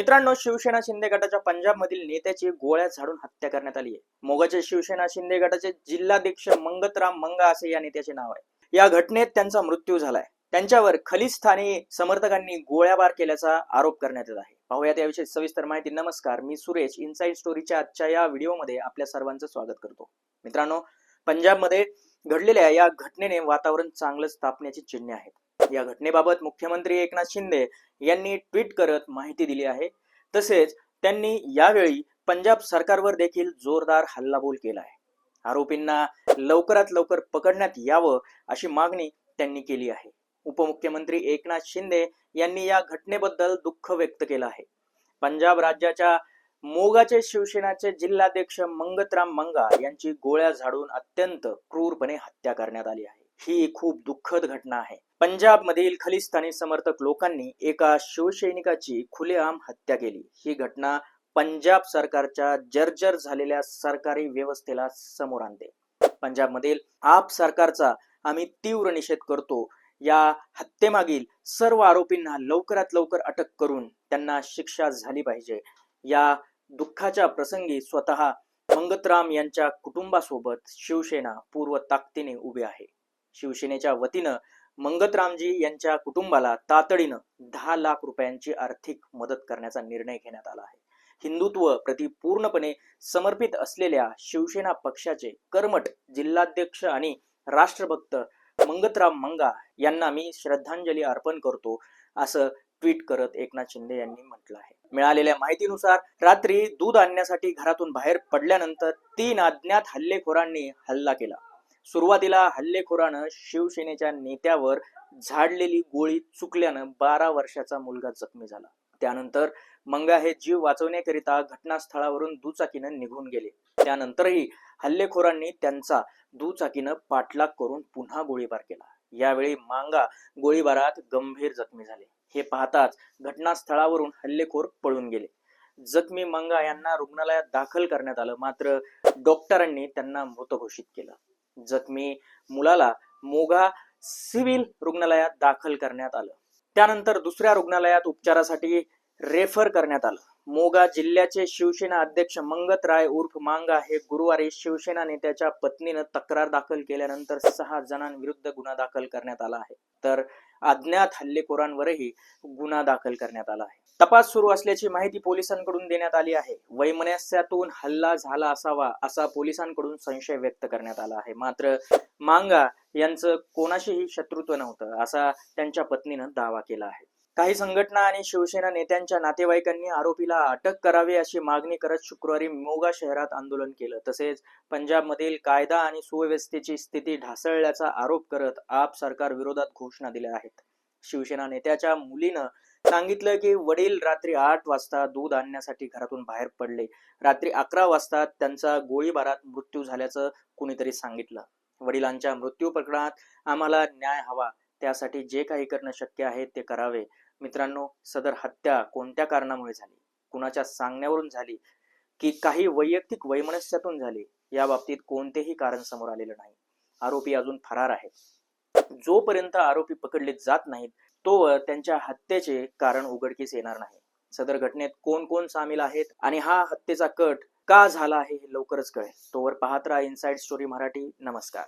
मित्रांनो शिवसेना शिंदे गटाच्या पंजाबमधील नेत्याची गोळ्या झाडून हत्या करण्यात आली आहे. मोगाचे शिवसेना शिंदे गटाचे जिल्हाध्यक्ष मंगतराम मंगा असे या नेत्याचे नाव आहे. या घटनेत त्यांचा मृत्यू झालाय. त्यांच्यावर खलिस्थानी समर्थकांनी गोळ्याबार केल्याचा आरोप करण्यात येत आहे. पाहूयात याविषयी सविस्तर माहिती. नमस्कार मी सुरेश. इनसाइड स्टोरीच्या आजच्या या व्हिडिओमध्ये आपल्या सर्वांचं स्वागत करतो. मित्रांनो पंजाबमध्ये घडलेल्या या घटनेने वातावरण चांगलंच तापण्याची चिन्हे आहेत. या घटनेबाबत मुख्यमंत्री एकनाथ शिंदे यांनी ट्विट करत माहिती दिली आहे. तसेच त्यांनी यावेळी पंजाब सरकारवर देखील जोरदार हल्लाबोल केला आहे. आरोपींना लवकरात लवकर पकडण्यात यावं अशी मागणी त्यांनी केली आहे. उपमुख्यमंत्री एकनाथ शिंदे यांनी या घटनेबद्दल दुःख व्यक्त केलं आहे. पंजाब राज्याच्या मोगाचे शिवसेनाचे जिल्हाध्यक्ष मंगतराम मंगा यांची गोळ्या झाडून अत्यंत क्रूरपणे हत्या करण्यात आली आहे. ही खूप दुःखद घटना आहे. पंजाबमधील खलिस्तानी समर्थक लोकांनी एका शिवसैनिकाची खुलेआम हत्या केली. ही घटना पंजाब सरकारच्या जर्जर झालेल्या सरकारी व्यवस्थेला समोर आणते. पंजाबमधील आप सरकारचा आम्ही तीव्र निषेध करतो. या हत्येमागील सर्व आरोपींना लवकरात लवकर अटक करून त्यांना शिक्षा झाली पाहिजे. या दुःखाच्या प्रसंगी स्वतः मंगतराम यांच्या कुटुंबासोबत शिवसेना पूर्व ताकदीने उभी आहे. शिवसेनेच्या वतीनं मंगतरामजी यांच्या कुटुंबाला तातडीनं दहा लाख रुपयांची आर्थिक मदत करण्याचा निर्णय घेण्यात आला आहे. हिंदुत्व प्रति पूर्णपणे समर्पित असलेल्या शिवसेना पक्षाचे कर्मठ जिल्हाध्यक्ष आणि राष्ट्रभक्त मंगतराम मंगा यांना मी श्रद्धांजली अर्पण करतो असं ट्विट करत एकनाथ शिंदे यांनी म्हटलं आहे. मिळालेल्या माहितीनुसार रात्री दूध आणण्यासाठी घरातून बाहेर पडल्यानंतर तीन अज्ञात हल्लेखोरांनी हल्ला केला. सुरुवातीला हल्लेखोरानं शिवसेनेच्या नेत्यावर झाडलेली गोळी चुकल्यानं बारा वर्षाचा मुलगा जखमी झाला. त्यानंतर मंगा हे जीव वाचवण्याकरिता घटनास्थळावरून दुचाकीनं निघून गेले. त्यानंतरही हल्लेखोरांनी त्यांचा दुचाकीनं पाठलाग करून पुन्हा गोळीबार केला. यावेळी मांगा गोळीबारात गंभीर जखमी झाले. हे पाहताच घटनास्थळावरून हल्लेखोर पळून गेले. जखमी मंगा यांना रुग्णालयात दाखल करण्यात आलं मात्र डॉक्टरांनी त्यांना मृत घोषित केलं. जखमी मुलाला मोगा सिव्हिल रुग्णालयात दाखल करण्यात आलं. त्यानंतर दुसऱ्या रुग्णालयात उपचारासाठी रेफर करण्यात आलं. मोगा जिल्ह्याचे शिवसेना अध्यक्ष मंगतराय उर्फ मांगा हे गुरुवारी शिवसेना नेत्याच्या पत्नीनं तक्रार दाखल केल्यानंतर सहा जणांविरुद्ध गुन्हा दाखल करण्यात आला आहे. तर अज्ञात हल्लेखोरांवरही गुन्हा दाखल करण्यात आला आहे. तपास सुरू असल्याची माहिती पोलिसांकडून देण्यात आली आहे. वैमनस्यातून हल्ला झाला असावा असा पोलिसांकडून संशय व्यक्त करण्यात आला आहे. मात्र मांगा यांचं कोणाशीही शत्रुत्व नव्हतं असा त्यांच्या पत्नीनं दावा केला आहे. काही संघटना आणि शिवसेना नेत्यांच्या नातेवाईकांनी आरोपीला अटक करावी अशी मागणी करत शुक्रवारी मोगा शहरात आंदोलन केलं. तसेच पंजाबमधील कायदा आणि सुव्यवस्थेची स्थिती ढासळल्याचा आरोप करत आप सरकार विरोधात घोषणा दिल्या आहेत. शिवसेना नेत्याच्या मुलीनं सांगितलं की वडील रात्री आठ वाजता दूध आणण्यासाठी घरातून बाहेर पडले. रात्री अकरा वाजता त्यांचा गोळीबारात मृत्यू झाल्याचं कुणीतरी सांगितलं. वडिलांच्या मृत्यू प्रकरणात आम्हाला न्याय हवा. त्यासाठी जे काही करणं शक्य आहे ते करावे. मित्रांनो सदर हत्या कोणत्या कारणामुळे झाली? कुणाच्या सांगण्यावरून झाली? की काही वैयक्तिक वैमनस्यातून झाली? या बाबतीत कोणतेही कारण समोर आलेलं नाही. आरोपी अजून फरार आहेत. जोपर्यंत आरोपी पकडले जात नाहीत तोवर त्यांच्या हत्येचे कारण उघडकीस येणार नाही. सदर घटनेत कोण कोण सामील आहेत आणि हा हत्येचा कट का झाला आहे हे लवकरच कळेल. तोवर पाहत राहा इनसाइड स्टोरी मराठी. नमस्कार.